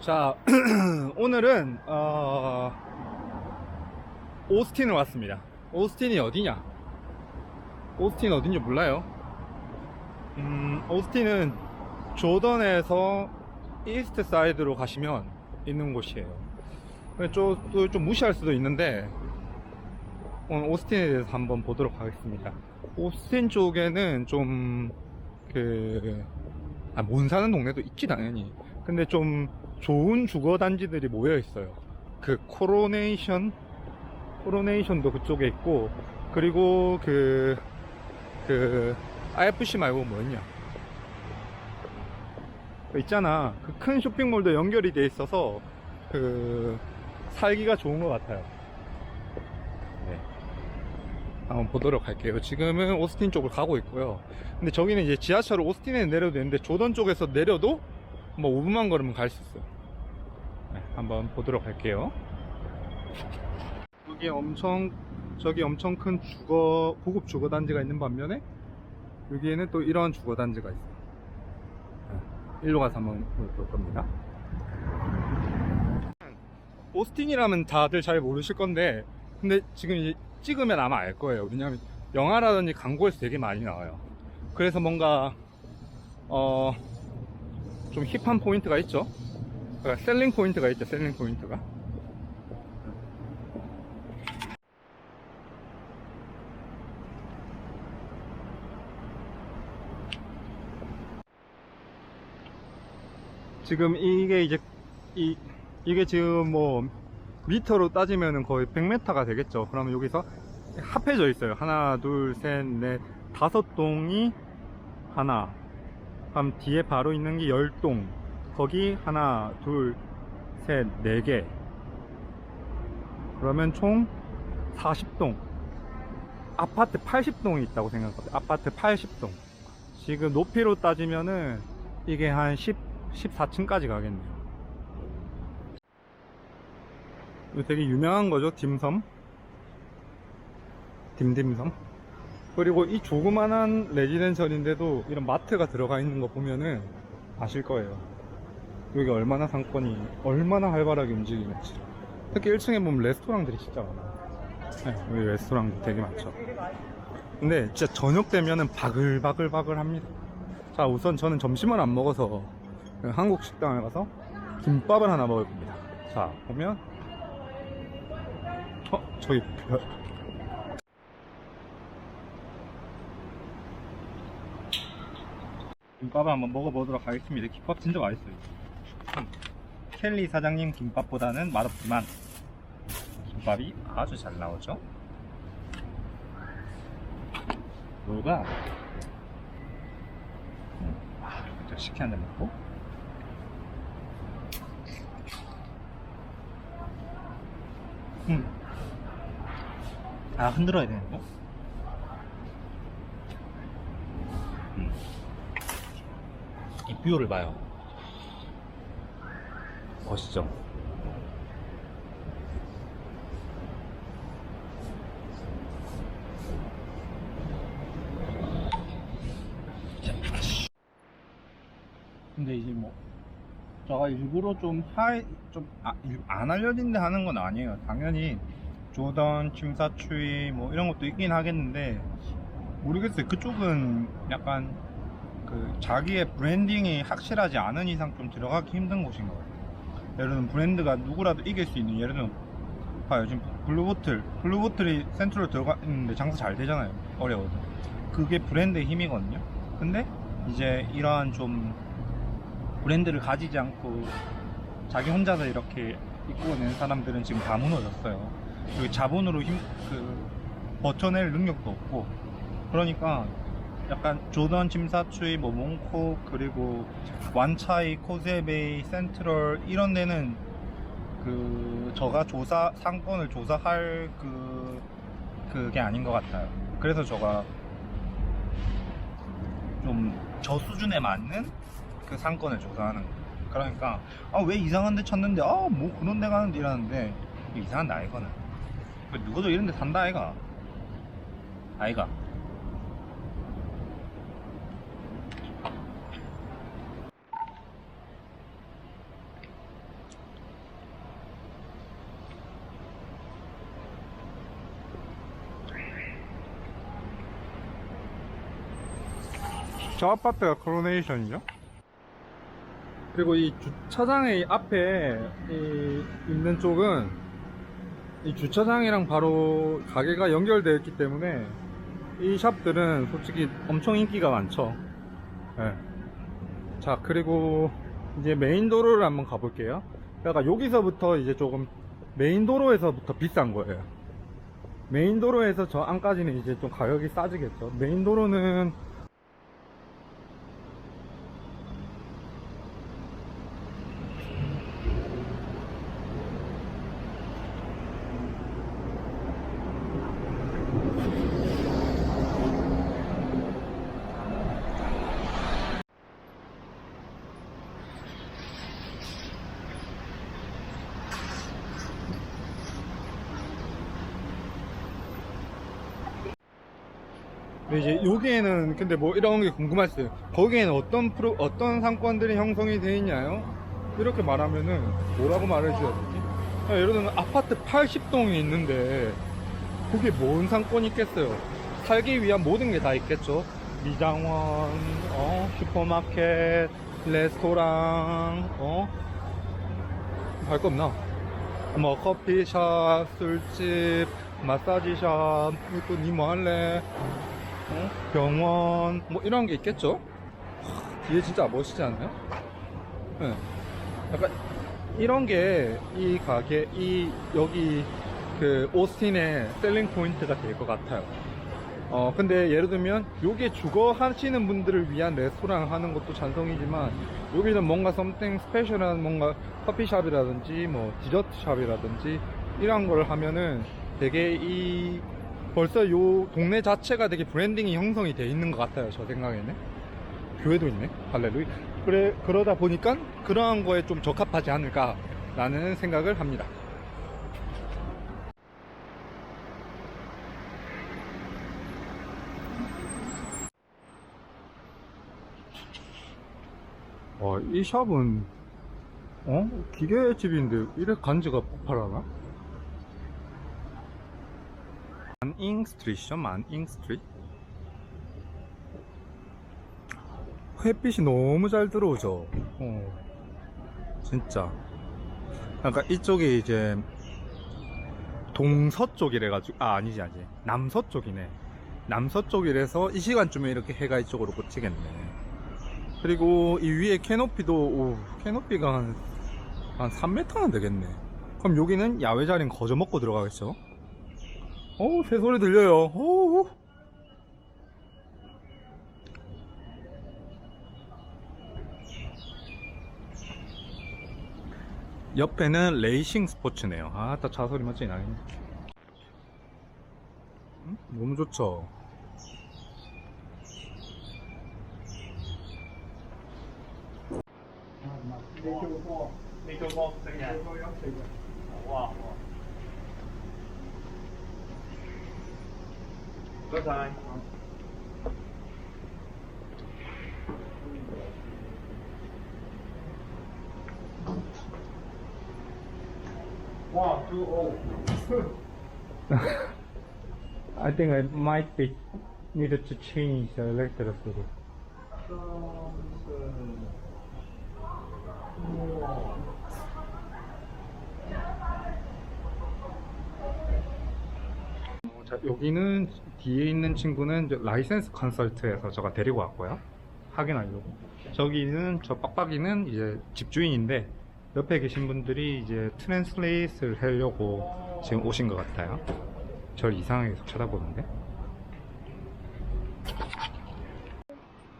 자, 오늘은 어, 오스틴을 왔습니다. 오스틴이 어디냐? 오스틴 어딘지 몰라요? 음, 오스틴은 조던에서 이스트 사이드로 가시면 있는 곳이에요. 좀, 또좀 무시할 수도 있는데 오늘 오스틴에 대해서 한번 보도록 하겠습니다. 오스틴 쪽에는 좀 그, 아, 못 사는 동네도 있지 당연히. 근데 좀 좋은 주거 단지들이 모여 있어요. 그 코로네이션, 코로네이션도 그쪽에 있고, 그리고 그, 그, IFC 말고 뭐였냐? 그 있잖아. 그 큰 쇼핑몰도 연결이 돼 있어서, 그, 살기가 좋은 것 같아요. 네. 한번 보도록 할게요. 지금은 오스틴 쪽을 가고 있고요. 근데 저기는 이제 지하철을 오스틴에 내려도 되는데 조던 쪽에서 내려도 뭐 5분만 걸으면 갈 수 있어요. 네, 한번 보도록 할게요. 여기 엄청 저기 엄청 큰 주거 고급 주거 단지가 있는 반면에 여기에는 또 이런 주거 단지가 있어요. 네, 일로 가서 한번 볼 겁니다. 오스틴이라면 다들 잘 모르실 건데 근데 지금 찍으면 아마 알 거예요. 왜냐하면 영화라든지 광고에서 되게 많이 나와요. 그래서 뭔가 어, 좀 힙한 포인트가 있죠. 그러니까 셀링 포인트가 있죠. 셀링 포인트가. 지금 이게 이제 이 이게 지금 뭐 미터로 따지면은 거의 100m가 되겠죠. 그러면 여기서 합해져 있어요. 하나, 둘, 셋, 넷, 다섯 동이 하나. 그럼 뒤에 바로 있는 게 10동. 거기 하나, 둘, 셋, 네 개. 그러면 총 40동. 아파트 80동이 있다고 생각합니다. 아파트 80동. 지금 높이로 따지면은 이게 한 10, 14층까지 가겠네요. 이거 되게 유명한 거죠, 딤섬. 딤딤섬. 그리고 이 조그만한 레지덴셜인데도 이런 마트가 들어가 있는 거 보면은 아실 거예요. 여기 얼마나 상권이, 얼마나 활발하게 움직이는지. 특히 1층에 보면 레스토랑들이 진짜 많아요. 네, 여기 레스토랑도 되게 많죠. 근데 진짜 저녁 되면은 바글바글바글 합니다. 자, 우선 저는 점심을 안 먹어서 한국 식당에 가서 김밥을 하나 먹을 겁니다. 자, 보면 어, 저기 별. 김밥을 한번 먹어보도록 하겠습니다. 김밥 진짜 맛있어요. 음. 켈리 사장님 김밥보다는 맛없지만 김밥이 아주 잘 나오죠. 뭐가 음, 아, 식혜 한잔 먹고 음. 아 흔들어야 되는 거? 이 뷰를 봐요. 멋있죠? 근데 이제 뭐 제가 일부러 좀 하이 좀안 알려진데 하는 건 아니에요. 당연히 조던, 침사추이 뭐 이런 것도 있긴 하겠는데 모르겠어요. 그쪽은 약간 그 자기의 브랜딩이 확실하지 않은 이상 좀 들어가기 힘든 곳인 것 같아요. 예를 들면 브랜드가 누구라도 이길 수 있는 예를 들면 봐요 지금 블루보틀 블루보틀이 센트로 들어가 있는데 장사 잘 되잖아요. 어려워도 그게 브랜드의 힘이거든요. 근데 이제 이러한 좀 브랜드를 가지지 않고 자기 혼자서 이렇게 이끌어낸 사람들은 지금 다 무너졌어요. 그리고 자본으로 힘, 그, 버텨낼 능력도 없고. 그러니까 약간 조던, 침사추이, 뭐 몽코, 그리고 완차이, 코세베이, 센트럴 이런 데는 그 저가 조사 상권을 조사할 그 그게 아닌 것 같아요. 그래서 저가 좀 저 수준에 맞는 그 상권을 조사하는 거예요. 그러니까 아 왜 이상한 데 찾는데 아 뭐 그런 데 가는데 이러는데 이상한 데 아니거든. 그 누구도 이런 데 산다 아이가. 아이가. 저 아파트가 코로네이션이죠? 그리고 이 주차장의 앞에 이 있는 쪽은 이 주차장이랑 바로 가게가 연결되어 있기 때문에 이 샵들은 솔직히 엄청 인기가 많죠. 예. 자, 그리고 이제 메인 도로를 한번 가볼게요. 그러니까 여기서부터 이제 조금 메인 도로에서부터 비싼 거예요. 메인 도로에서 저 안까지는 이제 좀 가격이 싸지겠죠. 메인 도로는 근데 이제 여기에는 근데 뭐 이런 게 궁금하시죠? 거기에는 어떤 프로 어떤 상권들이 형성이 되어 있냐요? 이렇게 말하면은 뭐라고 말해 주셔야 되지? 아, 예를 들면 아파트 80동이 있는데 거기에 뭔 상권이 있겠어요? 살기 위한 모든 게 다 있겠죠. 미장원, 어, 슈퍼마켓, 레스토랑, 어, 할 거 없나? 뭐 커피숍, 술집, 마사지샵, 또 니 뭐 할래? 어? 병원 뭐 이런 게 있겠죠? 하, 뒤에 진짜 멋있지 않나요? 네. 약간 이런 게 이 가게 이 여기 그 오스틴의 셀링 포인트가 될 것 같아요. 어 근데 예를 들면 요게 주거 하시는 분들을 위한 레스토랑 하는 것도 찬성이지만 여기는 뭔가 썸띵 스페셜한 뭔가 커피숍이라든지 뭐 디저트 샵이라든지 이런 걸 하면은 되게 이 벌써 요 동네 자체가 되게 브랜딩이 형성이 돼 있는 것 같아요 저 생각에는 교회도 있네 할렐루야 그래 그러다 보니까 그러한 거에 좀 적합하지 않을까 라는 생각을 합니다 와, 이 샵은 어? 기계집인데 이래 간지가 폭발하나? 만잉 스트리트죠? 만잉 스트리트? 햇빛이 너무 잘 들어오죠? 어. 진짜. 그러니까 이쪽이 이제 동서쪽이래 가지고, 아, 아니지, 아니지. 남서쪽이네. 남서쪽이라서 이 시간쯤에 이렇게 해가 이쪽으로 꽂히겠네. 그리고 이 위에 캐노피도, 오, 캐노피가 한, 한 3m는 되겠네. 그럼 여기는 야외 자리는 거저 먹고 들어가겠죠? 오, 새소리 들려요. 오. 옆에는 레이싱 스포츠네요. 아, 딱 차소리 맞지 나네. 음? 너무 좋죠. Có sai. One, two, oh. I think I might be needed to change the electricity. 어, um, 자, 여기는 뒤에 있는 친구는 라이센스 컨설트에서 제가 데리고 왔고요. 확인하려고. 저기는 저 빡빡이는 이제 집주인인데 옆에 계신 분들이 이제 트랜슬레이트를 하려고 지금 오신 것 같아요. 절 이상하게 쳐다보는데.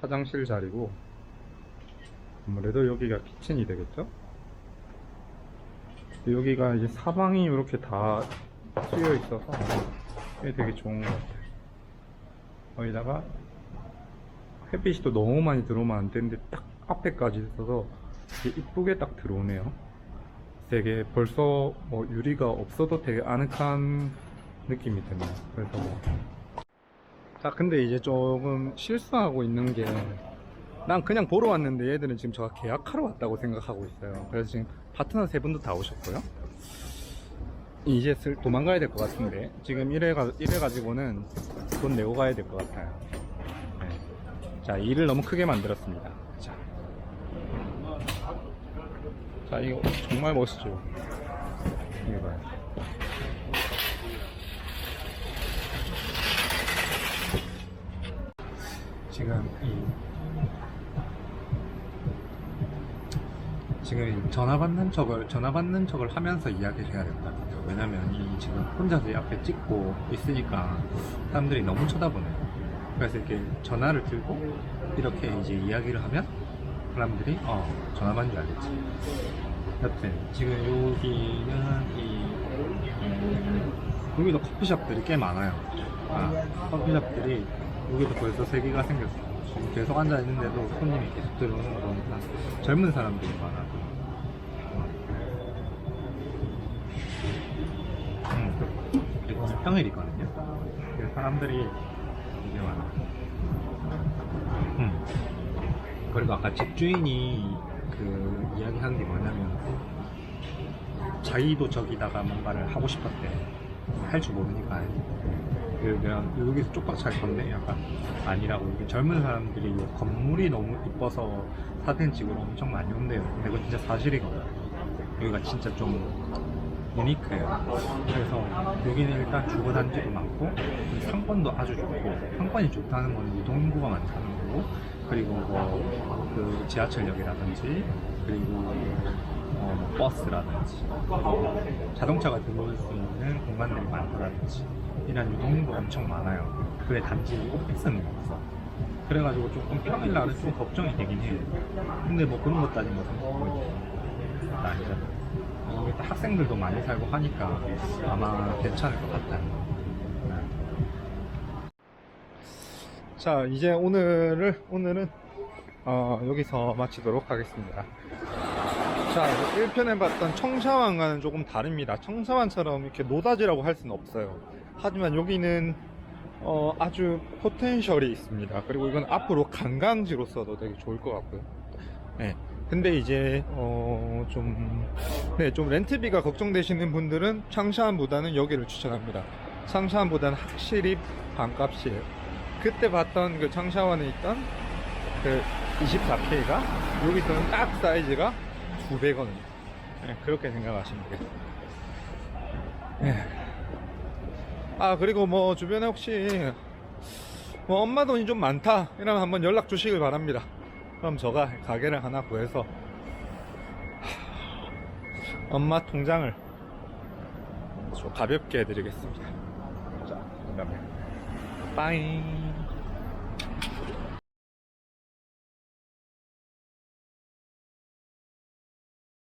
화장실 자리고 아무래도 여기가 키친이 되겠죠? 여기가 이제 사방이 이렇게 다 쓰여 있어서 이게 되게 좋은 것 같아요. 거기다가 햇빛이 또 너무 많이 들어오면 안 되는데 딱 앞에까지 있어서 이쁘게 딱 들어오네요. 되게 벌써 뭐 유리가 없어도 되게 아늑한 느낌이 드네요. 그래서 뭐. 자, 근데 이제 조금 실수하고 있는 게, 난 그냥 보러 왔는데 얘들은 지금 저가 계약하러 왔다고 생각하고 있어요. 그래서 지금 파트너 세 분도 다 오셨고요. 이제 슬 도망가야 될 것 같은데, 지금 이래 가, 이래 가지고는 돈 내고 가야 될 것 같아요. 네. 자, 일을 너무 크게 만들었습니다. 자. 자, 이거 정말 멋있죠? 이거 봐요. 지금 이 지금 이 전화 받는 척을 전화 받는 척을 하면서 이야기를 해야 같아요. 왜냐면 이 지금 혼자서 이 앞에 찍고 있으니까 사람들이 너무 쳐다보네요. 그래서 이렇게 전화를 들고 이렇게 이제 이야기를 하면 사람들이 어 전화 받는 줄 알겠지. 여튼 지금 여기는 이 음, 여기도 커피숍들이 꽤 많아요. 아, 커피숍들이 여기도 벌써 세 개가 생겼어요. 계속 앉아 있는데도 손님이 계속 들어오는 거 보니까 젊은 사람들이 많아 평일이거든요. 그래서 사람들이 되게 많아요. 음. 그리고 아까 집주인이 그 이야기하는 게 뭐냐면 자기도 저기다가 뭔가를 하고 싶었대. 할 줄 모르니까. 그냥 여기서 쪽박 잘 건네 약간 아니라고 이게 젊은 사람들이 이 건물이 너무 이뻐서 사진 찍으러 엄청 많이 온대요 근데 그거 진짜 사실이거든 여기가 진짜 좀 유니크해요. 그래서 여기는 일단 주거 단지도 많고 상권도 아주 좋고 상권이 좋다는 건 유동인구가 많다는 거고 그리고 뭐 그 지하철역이라든지 그리고 어, 뭐 버스라든지 자동차가 들어올 수 있는 공간들이 많다든지 이런 유동인구가 엄청 많아요. 그래 단지 오피스는 없어. 그래가지고 조금 평일날은 좀 걱정이 되긴 해요. 근데 뭐 그런 것 따지면 뭐 아니잖아 여기 또 학생들도 많이 살고 하니까 아마 괜찮을 것 같아요. 네. 자 이제 오늘을 오늘은 어, 여기서 마치도록 하겠습니다. 자 1편에 봤던 청샤완과는 조금 다릅니다. 청샤완처럼 이렇게 노다지라고 할 수는 없어요. 하지만 여기는 어, 아주 포텐셜이 있습니다. 그리고 이건 앞으로 관광지로서도 되게 좋을 것 같고요. 네. 근데 이제 어, 좀, 네, 좀 렌트비가 걱정되시는 분들은 창샤안보다는 여기를 추천합니다. 창샤안보다는 확실히 반값이에요. 그때 봤던 그 창샤안에 있던 그 24K가 여기서는 딱 사이즈가 200원입니다. 네, 그렇게 생각하시면 되겠습니다. 네. 아 그리고 뭐 주변에 혹시 뭐 엄마 돈이 좀 많다 이러면 한번 연락 주시길 바랍니다. 그럼 제가 가게를 하나 구해서 하, 엄마 통장을 좀 가볍게 해드리겠습니다. 자, 그다음에 빠잉.